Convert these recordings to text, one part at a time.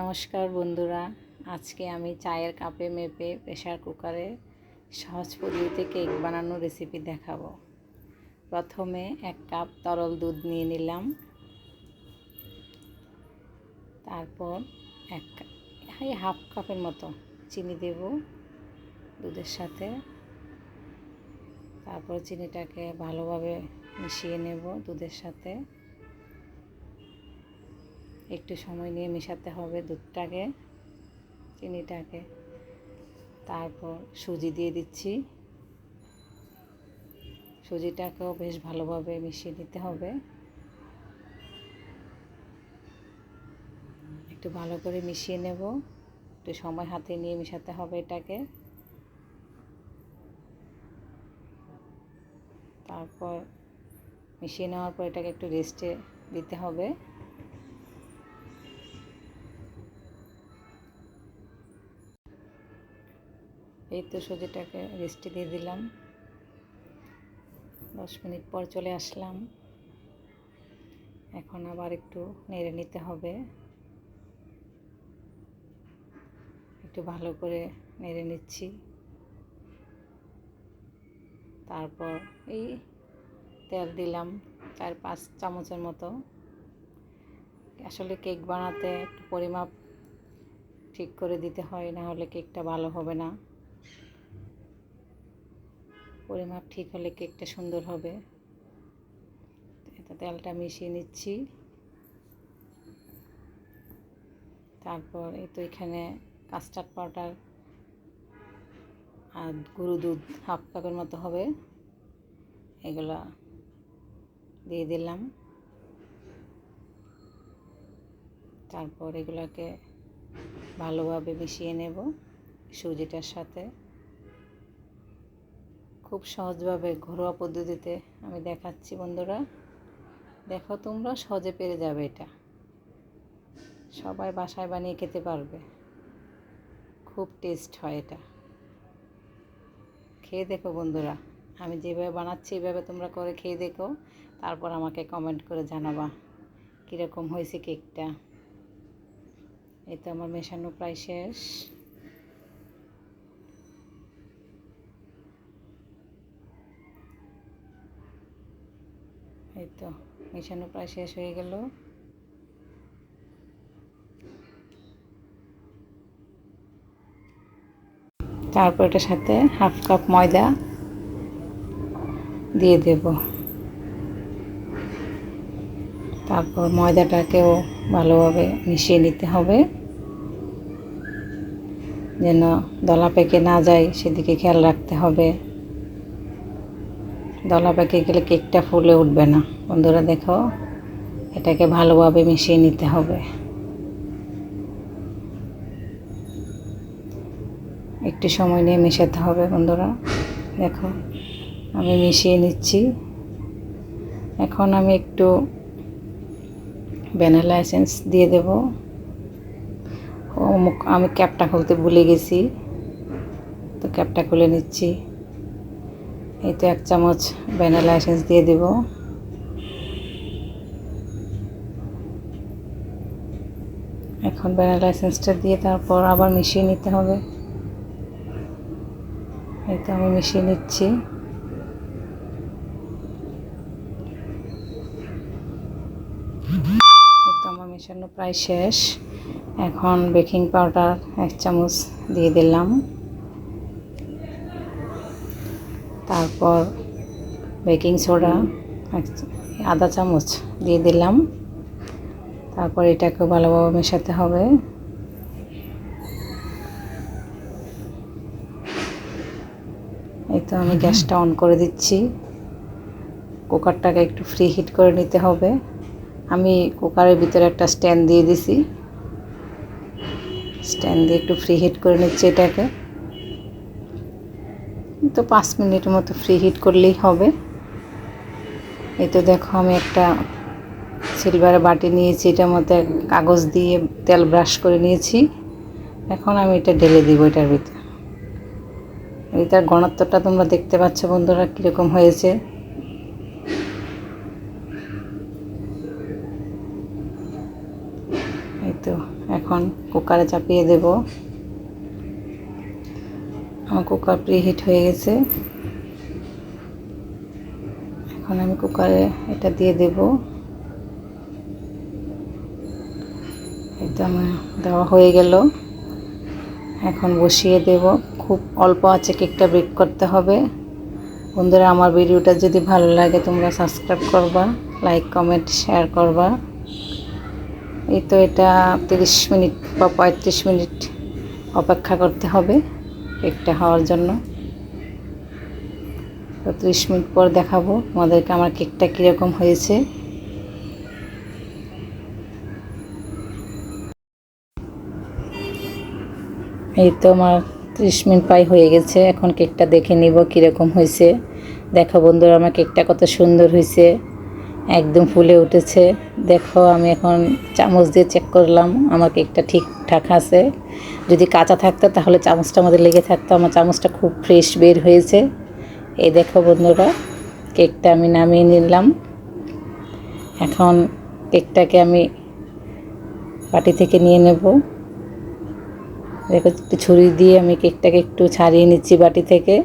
নমস্কার বন্ধুরা। আজকে আমি চায়ের কাপে মেপে প্রেশার কুকারে সহজ পদ্ধতিতে কেক বানানোর রেসিপি দেখাবো। প্রথমে এক কাপ তরল দুধ নিয়ে নিলাম। তারপর এক এই হাফ কাপের মতো চিনি দেব দুধের সাথে। তারপর চিনিটাকে ভালোভাবে মিশিয়ে নেব দুধের সাথে। একটু সময় নিয়ে মেশাতে হবে দুধটাকে, চিনিটাকে। তারপর সুজি দিয়ে দিচ্ছি। সুজিটাকেও বেশ ভালোভাবে মিশিয়ে দিতে হবে। একটু ভালো করে মিশিয়ে নেব। একটু সময় হাতে নিয়ে মেশাতে হবে এটাকে। তারপর মিশিয়ে নেওয়ার পর এটাকে একটু রেস্টে দিতে হবে। এই তো সুজিটাকে রেস্টে দিয়ে দিলাম। দশ মিনিট পর চলে আসলাম। এখন আবার একটু নেড়ে নিতে হবে। একটু ভালো করে নেড়ে নিচ্ছি। তারপর এই তেল দিলাম চার পাঁচ চামচের মতো। আসলে কেক বানাতে একটু পরিমাপ ঠিক করে দিতে হয়, না হলে কেকটা ভালো হবে না। পরিমাপ ঠিক হলে কেকটা সুন্দর হবে। তেলটা মিশিয়ে নিচ্ছি। তারপর এই তো এখানে কাস্টার্ড পাউডার আর গরু দুধ হাফ কাপের মতো হবে। এগুলা দিয়ে দিলাম। তারপর এগুলোকে ভালোভাবে মিশিয়ে নেব সুজিটার সাথে। খুব সহজভাবে ঘরোয়া পদ্ধতিতে আমি দেখাচ্ছি বন্ধুরা। দেখো তোমরা সহজে পেরে যাবে এটা। সবাই বাসায় বানিয়ে খেতে পারবে। খুব টেস্ট হয় এটা। খেয়ে দেখো বন্ধুরা। আমি যেভাবে বানাচ্ছি, এইভাবে তোমরা করে খেয়ে দেখো। তারপর আমাকে কমেন্ট করে জানাবা কীরকম হয়েছে কেকটা এই তো আমার মেশানো প্রায় শেষ এই তো, মেশানো প্রায় শেষ হয়ে গেল। তারপর এটার সাথে হাফ কাপ ময়দা দিয়ে দেব। তারপর ময়দাটাকেও ভালোভাবে মিশিয়ে নিতে হবে। যেন দলা পেকে না যায়, সেদিকে খেয়াল রাখতে হবে। দলা পেকে গেলে কেকটা ফুলে উঠবে না। বন্ধুরা দেখো, এটাকে ভালোভাবে মিশিয়ে নিতে হবে। একটু সময় নিয়ে মেশাতে হবে বন্ধুরা। দেখো, আমি মিশিয়ে নিচ্ছি। এখন আমি একটু ভ্যানিলা এসেন্স দিয়ে দেব। আমি ক্যাপটা খুলতে ভুলে গেছি। তো ক্যাপটা খুলে নিচ্ছি। এই তো এক চামচ ভ্যানিলা এসেন্স দিয়ে দেব। এখন ভ্যানিলা এসেন্সটা দিয়ে তারপর আবার মিশিয়ে নিতে হবে। এই তো আমি মিশিয়ে নিচ্ছি। এই তো আমার মেশানো প্রায় শেষ। এখন বেকিং পাউডার এক চামচ দিয়ে দিলাম। তারপর বেকিং সোডা আধা চামচ দিয়ে দিলাম। তারপর এটাকে ভালোভাবে মেশাতে হবে। এই তো আমি গ্যাসটা অন করে দিচ্ছি। কুকারটাকে একটু ফ্রি হিট করে নিতে হবে। আমি কুকারের ভিতরে একটা স্ট্যান্ড দিয়ে দিছি। স্ট্যান্ড দিয়ে একটু ফ্রি হিট করে নিচ্ছি এটাকে। তো পাঁচ মিনিটের মতো ফ্রি হিট করলেই হবে। এই তো দেখো আমি একটা সিলভারের বাটি নিয়েছি, এটার মধ্যে কাগজ দিয়ে তেল ব্রাশ করে নিয়েছি। এখন আমি এটা ঢেলে দিব এটার ভিতরে। এটার ঘনত্বটা তোমরা দেখতে পাচ্ছ বন্ধুরা কীরকম হয়েছে। এই তো এখন কুকারে চাপিয়ে দেব। আমার কুকার প্রি হিট হয়ে গেছে। এখন আমি কুকারে এটা দিয়ে দেব। এটা আমার দেওয়া হয়ে গেল। এখন বসিয়ে দেব। খুব অল্প আছে কেকটা বেক করতে হবে। বন্ধুরা, আমার ভিডিওটা যদি ভালো লাগে, তোমরা সাবস্ক্রাইব করবা লাইক কমেন্ট শেয়ার করবা। এই তো এটা তিরিশ মিনিট বা পঁয়ত্রিশ মিনিট অপেক্ষা করতে হবে। কেকটা হওয়ার জন্য। তো ত্রিশ মিনিট পর দেখাবো তোমাদেরকে আমার কেকটা কীরকম হয়েছে। এই তো আমার ত্রিশ মিনিট প্রায় হয়ে গেছে, এখন কেকটা দেখে নিব কীরকম হয়েছে। দেখো বন্ধুরা, আমার কেকটা কত সুন্দর হয়েছে। একদম ফুলে উঠেছে। দেখো, আমি এখন চামচ দিয়ে চেক করলাম, আমার কেকটা ঠিকঠাক আছে। যদি কাঁচা থাকতো, তাহলে চামচটা আমাদের লেগে থাকতো। আমার চামচটা খুব ফ্রেশ বের হয়েছে। এই দেখো বন্ধুরা, কেকটা আমি নামিয়ে নিলাম। এখন কেকটাকে আমি পাটি থেকে নিয়ে নেব। দেখো, একটু ছুরি দিয়ে আমি কেকটাকে একটু ছাড়িয়ে নিচ্ছি বাটি থেকে।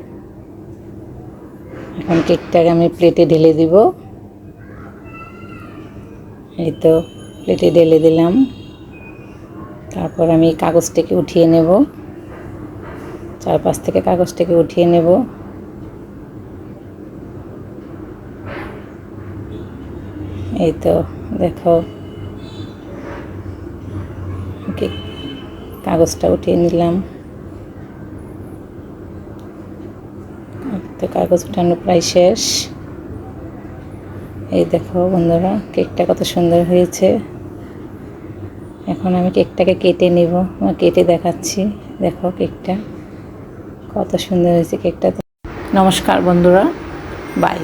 এখন কেকটাকে আমি প্লেটে ঢেলে দিব। এই তো প্লেটে ঢেলে দিলাম। তারপর আমি কাগজটাকে উঠিয়ে নেব। চারপাশ থেকে কাগজটাকে উঠিয়ে নেব। এই তো, দেখো। কাগজটা উঠিয়ে নিলাম। তো কাগজ উঠানো প্রায় শেষ। এই দেখো বন্ধুরা, কেকটা কত সুন্দর হয়েছে। এখন আমি কেকটাকে কেটে নেব কেটে দেখাচ্ছি। দেখো কেকটা, কত সুন্দর হয়েছে কেকটা। নমস্কার বন্ধুরা, বাই।